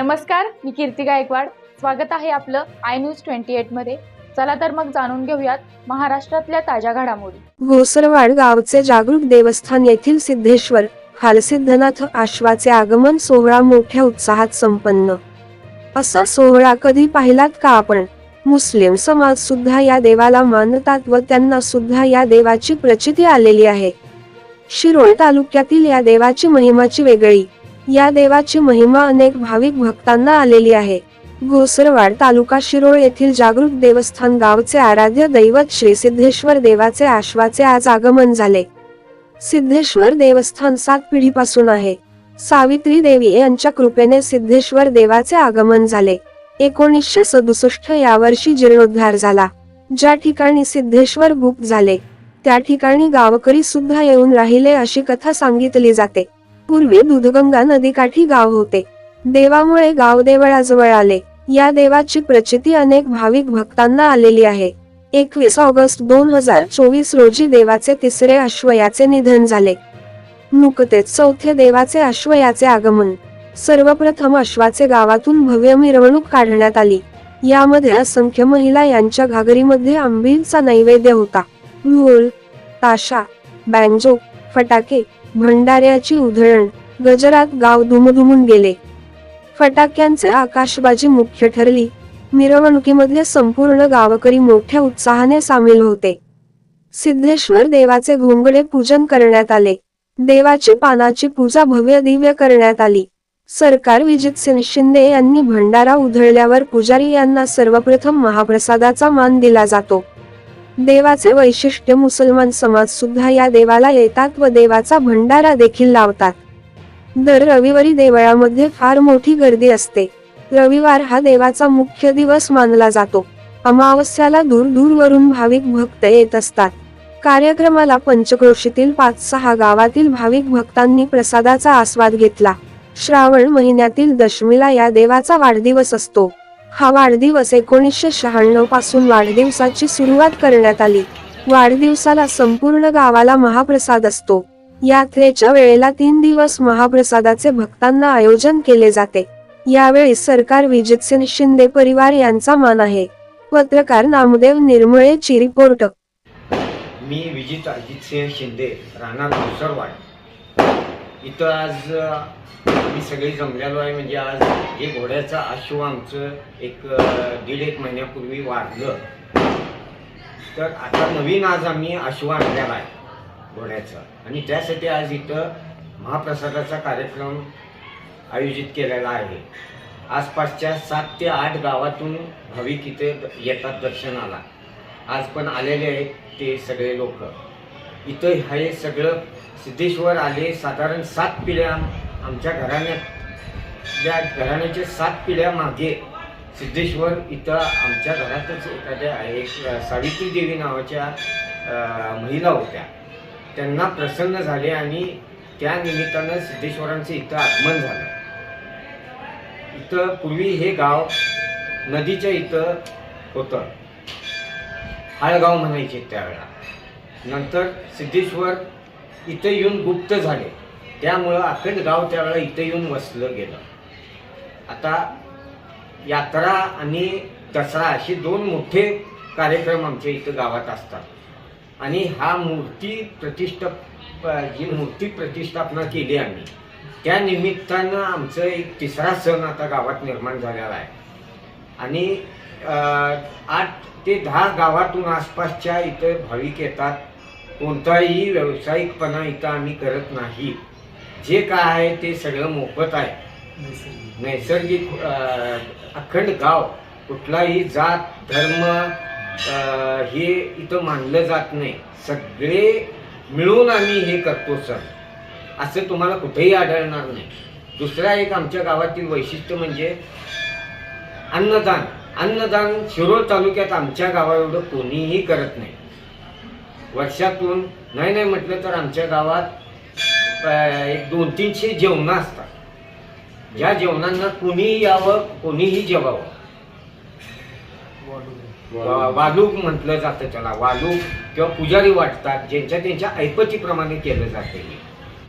नमस्कार मी कीर्ती गायकवाड. स्वागत आहे आपलं आय न्यूज ट्वेंटी मध्ये. चला तर मग जाणून घेऊयात महाराष्ट्रातल्या ताज्या घडामोडी. घोसरवाड गावचे जागरूक देवस्थान येथील सिद्धेश्वर हालसिद्धनाथ आश्वाचे आगमन सोहळा मोठ्या उत्साहात संपन्न. असा सोहळा कधी पाहिलात का आपण? मुस्लिम समाज सुद्धा या देवाला मानतात व त्यांना सुद्धा या देवाची प्रचिती आलेली आहे. शिरोळ तालुक्यातील या देवाची महिमाची वेगळी या देवाची महिमा अनेक भाविक भक्तांना आलेली आहे. घोसरवाड तालुका शिरोळ येथील जागृत देवस्थान गावचे आराध्य दैवत श्री सिद्धेश्वर देवाचे आश्वाचे आज आगमन झाले. सिद्धेश्वर देवस्थान सात पिढीपासून आहे. सावित्री देवी यांच्या कृपेने सिद्धेश्वर देवाचे आगमन झाले. एकोणीसशे सदुसष्ट या वर्षी जीर्णोद्धार झाला. ज्या ठिकाणी सिद्धेश्वर गुप्त झाले त्या ठिकाणी गावकरी सुद्धा येऊन राहिले अशी कथा सांगितली जाते. पूर्वी दुधगंगा नदीकाठी गाव होते. देवामुळे गाव देवळाजवळ आले. या देवाची प्रचिती अनेक भाविक भक्तांना आलेली आहे. एकवीस ऑगस्ट दोन हजार चोवीस रोजी देवाचे तिसरे अश्वयाचे निधन झाले. नुकतेच चौथे देवाचे अश्वयाचे आगमन. सर्वप्रथम अश्वाचे गावातून भव्य मिरवणूक काढण्यात आली. यामध्ये असंख्य महिला यांच्या घागरीमध्ये आंबीलचा नैवेद्य होता. ढोल ताशा बँजो फटाके भंडाऱ्याची उधळण. गजरात गाव धुमधुमून गेले. फटाक्यांचे आकाशबाजी मुख्य ठरली. मिरवणुकीमधले संपूर्ण गावकरी मोठ्या उत्साहाने सामील होते. सिद्धेश्वर देवाचे घोंगडे पूजन करण्यात आले. देवाची पानाची पूजा भव्य दिव्य करण्यात आली. सरकार विजित सिंह शिंदे यांनी भंडारा उधळल्यावर पुजारी यांना सर्वप्रथम महाप्रसादाचा मान दिला जातो. देवाचे वैशिष्ट्य मुसलमान समाज सुद्धा या देवाला येतात व देवाचा भंडारा देखील लावतात. दर रविवारी देवळामध्ये फार मोठी गर्दी असते. रविवार हा देवाचा मुख्य दिवस मानला जातो. अमावस्याला दूर दूरवरून भाविक भक्त येत असतात. कार्यक्रमाला पंचक्रोशीतील पाच सहा गावातील भाविक भक्तांनी प्रसादाचा आस्वाद घेतला. श्रावण महिन्यातील दशमीला या देवाचा वाढदिवस असतो. हा वाढदिवस एकोणीसशे शहाण्णवपासून वाढदिवसाची सुरुवात करण्यात आली. वाढदिवसाला संपूर्ण गावाला महाप्रसाद असतो. यात्रेच्या वेळेला तीन दिवस महाप्रसादाचे भक्तांना आयोजन केले जाते. यावेळी सरकार विजितसिंह शिंदे परिवार यांचा मान आहे. पत्रकार नामदेव निर्मळे ची रिपोर्ट मी विजित अजितसिंह शिंदे राहणार इथं आज आम्ही सगळे जमलेलो आहे. म्हणजे आज हे घोड्याचं आशू आमचं एक दीड एक महिन्यापूर्वी वाढलं. तर आता नवीन आज आम्ही आशू आणलेला आहे घोड्याचं. आणि त्यासाठी आज इथं महाप्रसादाचा कार्यक्रम आयोजित केलेला आहे. आसपासच्या सात ते आठ गावातून भाविक इथे येतात दर्शनाला. आज पण आलेले आहेत ते सगळे लोक. इथं हे सगळं सिद्धेश्वर आले साधारण सात पिढ्या आमच्या घराण्यात त्या घराण्याच्या सात पिढ्या मागे सिद्धेश्वर इथं आमच्या घरातच एखाद्या एक सावित्री देवी नावाच्या महिला होत्या. त्यांना प्रसन्न झाले आणि त्या निमित्तानं सिद्धेश्वरांचं इथं आगमन झालं. इथं पूर्वी हे गाव नदीच्या इथं होतं. हाळगाव म्हणायचे त्यावेळेला नंतर सिद्धेश्वर इथं येऊन गुप्त झाले. त्यामुळं अखंड गाव त्यावेळेला इथं येऊन वसलं गेलं. आता यात्रा आणि दसरा असे दोन मोठे कार्यक्रम आमच्या इथं गावात असतात. आणि हा मूर्ती प्रतिष्ठा जी मूर्ती प्रतिष्ठापना केली आम्ही त्या निमित्तानं आमचं एक तिसरा सण आता गावात निर्माण झालेला आहे. आणि आठ ते दहा गावातून आसपासच्या इथं भाविक येतात. कोणताही व्यावसायिकपणा इथं आम्ही करत नाही. जे काय आहे ते सगळं मोफत आहे. नैसर्गिक अखंड गाव कुठलाही जात धर्म हे इथं मानलं जात नाही. सगळे मिळून आम्ही हे करतो सण असं तुम्हाला कुठेही आढळणार नाही. दुसरा एक आमच्या गावातील वैशिष्ट्य म्हणजे अन्नदान. अन्नदान शिरोळ तालुक्यात आमच्या गावाएवढं कोणीही करत नाही. वर्षातून नाही नाही म्हटलं तर आमच्या गावात एक दोन तीनशे जेवणं असतात. ज्या जेवणांना कुणीही यावं कोणीही जेवावं. वालूक. म्हटलं जातं त्याला. वालूक किंवा पुजारी वाटतात ज्यांच्या त्यांच्या ऐपतीप्रमाणे केलं जातं